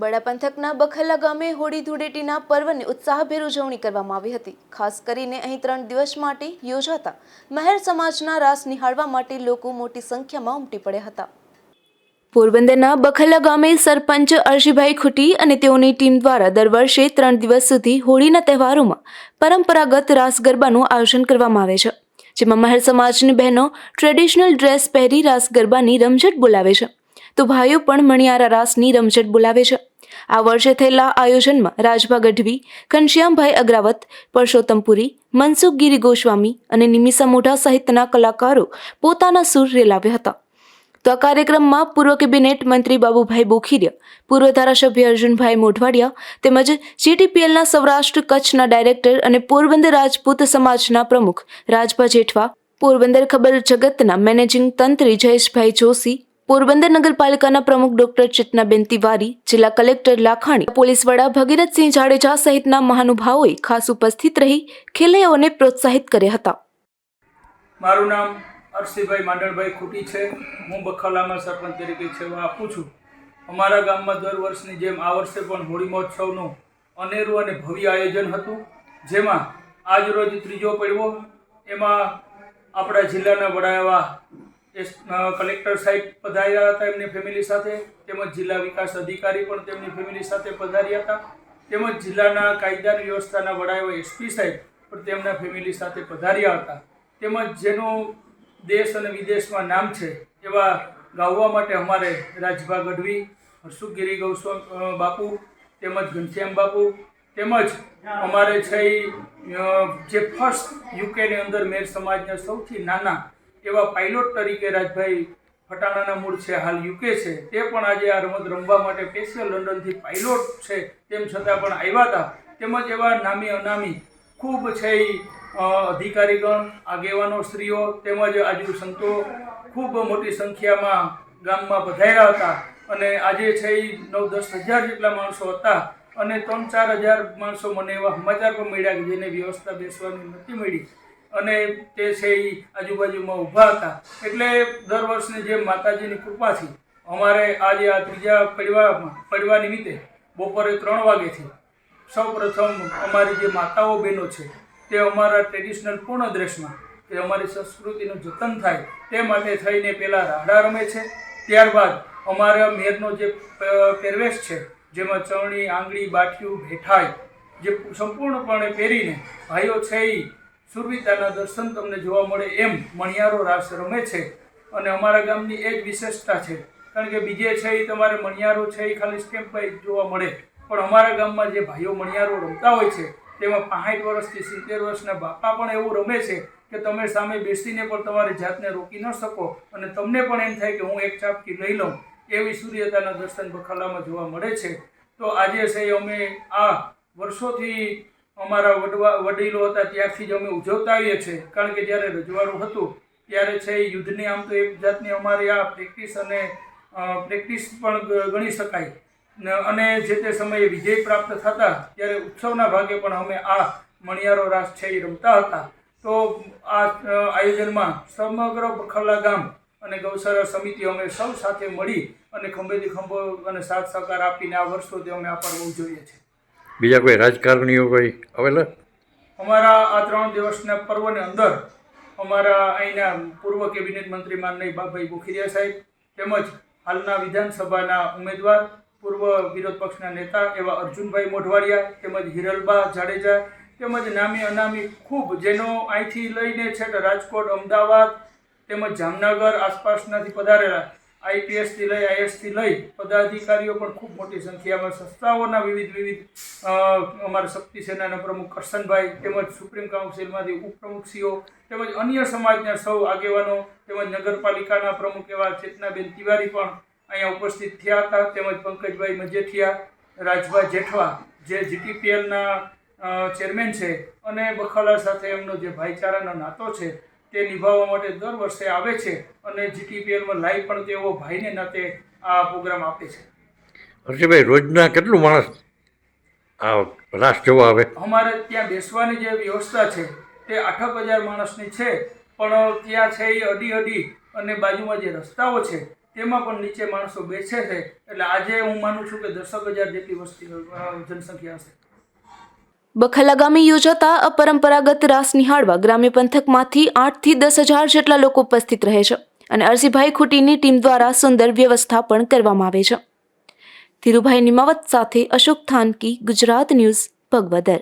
બડા પંથકના બખલા ગામે હોળી ધૂળેટીના પર્વની ઉત્સાહભેર ઉજવણી કરવામાં આવી હતી. ખાસ કરીને અહીં ત્રણ દિવસ માટે યોજાતા મહેર સમાજના રાસ નિહાળવા માટે લોકો મોટી સંખ્યામાં ઉમટી પડ્યા હતા. પોરબંદરના બખલા ગામે સરપંચ અરજીભાઈ ખુટી અને તેઓની ટીમ દ્વારા દર વર્ષે ત્રણ દિવસ સુધી હોળીના તહેવારોમાં પરંપરાગત રાસ ગરબાનું આયોજન કરવામાં આવે છે, જેમાં મહેર સમાજની બહેનો ટ્રેડિશનલ ડ્રેસ પહેરી રાસ ગરબાની રમઝટ બોલાવે છે. તો ભાઈઓ પણ મણિયારા રાસની રમઝટ બોલાવે છે. આ વર્ષે થયેલા આયોજનમાં રાજભા ગઢવી, ઘનશ્યામભાઈ અગ્રાવત પરસોત્તમપુરી મનસુખ ગિરી ગોસ્વામી અને નિમિષા મોઢા સહિતના કલાકારો પોતાના સુર રેલાવ્યા હતા. તો આ કાર્યક્રમમાં પૂર્વ કેબિનેટ મંત્રી બાબુભાઈ બોખીરિયા, પૂર્વ ધારાસભ્ય અર્જુનભાઈ મોઢવાડિયા તેમજ જીટીપીએલના સૌરાષ્ટ્ર કચ્છના ડાયરેક્ટર અને પોરબંદર રાજપૂત સમાજના પ્રમુખ રાજભા જેઠવા, પોરબંદર ખબર જગતના મેનેજિંગ તંત્રી જયેશભાઈ જોશી પોરબંદર નગરપાલિકાના પ્રમુખ ડોક્ટર ચેતનાબેન તિવારી, જિલ્લા કલેક્ટર લાખાણી, પોલીસ વડા ભગીરથસિંહ જાડેજા સહિતના મહાનુભાવોએ ખાસ ઉપસ્થિત રહી ખેલૈયાઓને પ્રોત્સાહિત કર્યા હતા. મારું નામ અરસીભાઈ માંડળભાઈ ખૂટી છે. હું બખલામાં સરપંચ તરીકે સેવા આપું છું. અમારા ગામમાં દર વર્ષની જેમ આ વર્ષે પણ હોળી મહોત્સવનું અનેરું અને ભવ્ય આયોજન હતું. જેમાં આજરોજ ત્રીજો પડવો એમાં આપણા જિલ્લાના વડા એવા કલેક્ટર સાહેબ પધાર્યા હતા એમની ફેમિલી સાથે, તેમજ જિલ્લા વિકાસ અધિકારી પણ તેમની ફેમિલી સાથે પધાર્યા હતા, તેમજ જિલ્લાના કાયદા વ્યવસ્થાના વડા એવા એસપી સાહેબ પણ તેમના ફેમિલી સાથે પધાર્યા હતા. તેમજ જેનું દેશ અને વિદેશમાં નામ છે એવા ગાવા માટે અમારે રાજભા ગઢવી, હર્ષુગીરી ગૌસ્વામી બાપુ, તેમજ ઘનશ્યામ બાપુ, તેમજ અમારે છે જે ફર્સ્ટ યુકેની અંદર મેર સમાજના સૌથી નાના એવા પાયલોટ તરીકે રાજભાઈ ફટાણાના મૂળ છે, હાલ યુકે છે. તે પણ આજે આ રમત રમવા માટે સ્પેશિયલ લંડનથી પાયલોટ છે. તેમ છતાં પણ આવ્યા હતા. તેમજ એવા નામી અનામી ખૂબ છે એ અધિકારીગણ, આગેવાનો, સ્ત્રીઓ તેમજ આજુ સંતો ખૂબ મોટી સંખ્યામાં ગામમાં પધાર્યા હતા. અને આજે છે એ નવ દસ હજાર જેટલા માણસો હતા. અને ત્રણ ચાર હજાર માણસો મને એવા સમાચાર પણ મળ્યા કે જેને વ્યવસ્થા બેસવાની નથી મળી. અને તે છે એ આજુબાજુમાં ઊભા હતા. એટલે દર વર્ષની જેમ માતાજીની કૃપાથી અમારે આજે આ ત્રીજા પડવામાં, પડવા નિમિત્તે બપોરે ત્રણ વાગેથી સૌ પ્રથમ અમારી જે માતાઓ બહેનો છે, તે અમારા ટ્રેડિશનલ પૂર્ણ ડ્રેસમાં તે અમારી સંસ્કૃતિનું જતન થાય તે માટે થઈને પહેલાં રાડા રમે છે. ત્યારબાદ અમારા મેરનો જે પહેરવેશ છે, જેમાં ચવણી આંગળી, બાઠિયું, ભેઠાઈ જે સંપૂર્ણપણે પહેરીને ભાઈઓ છે એ સુરવીતાના દર્શન તમને જોવા મળે એમ મણિયારો રાસ રમે છે અને અમારા ગામની એ જ વિશેષતા છે. કારણ કે બીજે છે એ તમારે મણિયારો છે એ ખાલી સ્ટેમ્પમાં જોવા મળે. પણ અમારા ગામમાં જે ભાઈઓ મણિયારો રમતા હોય છે, તેમાં પાંઠ વર્ષથી સિત્તેર વર્ષના બાપા પણ એવું રમે છે કે તમે સામે બેસીને પણ તમારી જાતને રોકી ન શકો અને તમને પણ એમ થાય કે હું એક ચાપકી લઈ લઉં એવી સૂર્યતાના દર્શન બખાલામાં જોવા મળે છે. તો આજે છે અમે આ વર્ષોથી અમારા વડવા વડીલો હતા ત્યારથી જ અમે ઉજવતા આવીએ છીએ. કારણ કે જ્યારે રજવાડું હતું, ત્યારે છે એ યુદ્ધની આમ તો એક જાતની અમારી આ પ્રેક્ટિસ અને પ્રેક્ટિસ પણ ગણી શકાય. અને જે તે સમયે વિજય પ્રાપ્ત થતા, ત્યારે ઉત્સવના ભાગે પણ અમે આ મણિયારો રાસ છે એ રમતા હતા. તો આ આયોજનમાં સમગ્ર બખલા ગામ અને ગૌશાળા સમિતિ અમે સૌ સાથે મળી અને ખંભેથી ખંભો અને સાથ સહકાર આપીને આ વર્ષોથી અમે આ પર્વ ઉજવીએ છીએ. બીજા કોઈ રાજકારણીઓ કોઈ આવેલા? અમારા આ ત્રણ દિવસના પર્વની અંદર અમારા અહીંના પૂર્વ કેબિનેટ મંત્રી માનનીય બાબાઈ બોખીરિયા સાહેબ તેમજ હાલના વિધાનસભાના ઉમેદવાર, પૂર્વ વિરોધ પક્ષના નેતા એવા અર્જુનભાઈ મોઢવાડિયા તેમજ હિરલબા જાડેજા તેમજ નામી અનામી ખૂબ જેનો અહીંથી લઈને છેક રાજકોટ, અમદાવાદ તેમજ જામનગર આસપાસનાથી પધારેલા આઈપીએસથી લઈ, આઈએસથી લઈ પદાધિકારીઓ પણ ખૂબ મોટી સંખ્યામાં સંસ્થાઓના વિવિધ વિવિધ અમારા શક્તિ સેનાના પ્રમુખ કરશનભાઈ તેમજ સુપ્રીમ કાઉન્સિલમાંથી ઉપપ્રમુખશ્રીઓ તેમજ અન્ય સમાજના સૌ આગેવાનો તેમજ નગરપાલિકાના પ્રમુખ એવા ચેતનાબેન તિવારી પણ અહીંયા ઉપસ્થિત થયા હતા તેમજ પંકજભાઈ મજેઠિયા, રાજભા જેઠવા, જે જીટીપીએલના ચેરમેન છે અને બખાલા સાથે એમનો જે ભાઈચારાનો નાતો છે તે નિભાવવા માટે દર વર્ષે આવે છે અને જીટીપીએલમાં લાઈવ પણ તેઓ ભાઈને નાતે આ પ્રોગ્રામ આપે છે. હર્ષભાઈ રોજના કેટલું માણસ આ રાસ જોવા આવે? અમારે ત્યાં બેસવાની જે વ્યવસ્થા છે તે આઠક હજાર માણસની છે પણ ત્યાં છે એ અડી અડી અને બાજુમાં જે રસ્તાઓ છે તેમાં પણ નીચે માણસો બેસે છે. એટલે આજે હું માનું છું કે દસક હજાર જેટલી વસ્તી જનસંખ્યા હશે. બખલા ગામે યોજાતા અપરંપરાગત રાસ નિહાળવા ગ્રામ્ય પંથકમાંથી આઠથી દસ હજાર જેટલા લોકો ઉપસ્થિત રહે છે અને અરસીભાઈ ખૂટીની ટીમ દ્વારા સુંદર વ્યવસ્થા પણ કરવામાં આવે છે. ધીરુભાઈ નિમાવત સાથે અશોક થાનકી, ગુજરાત ન્યૂઝ, ભગવદર.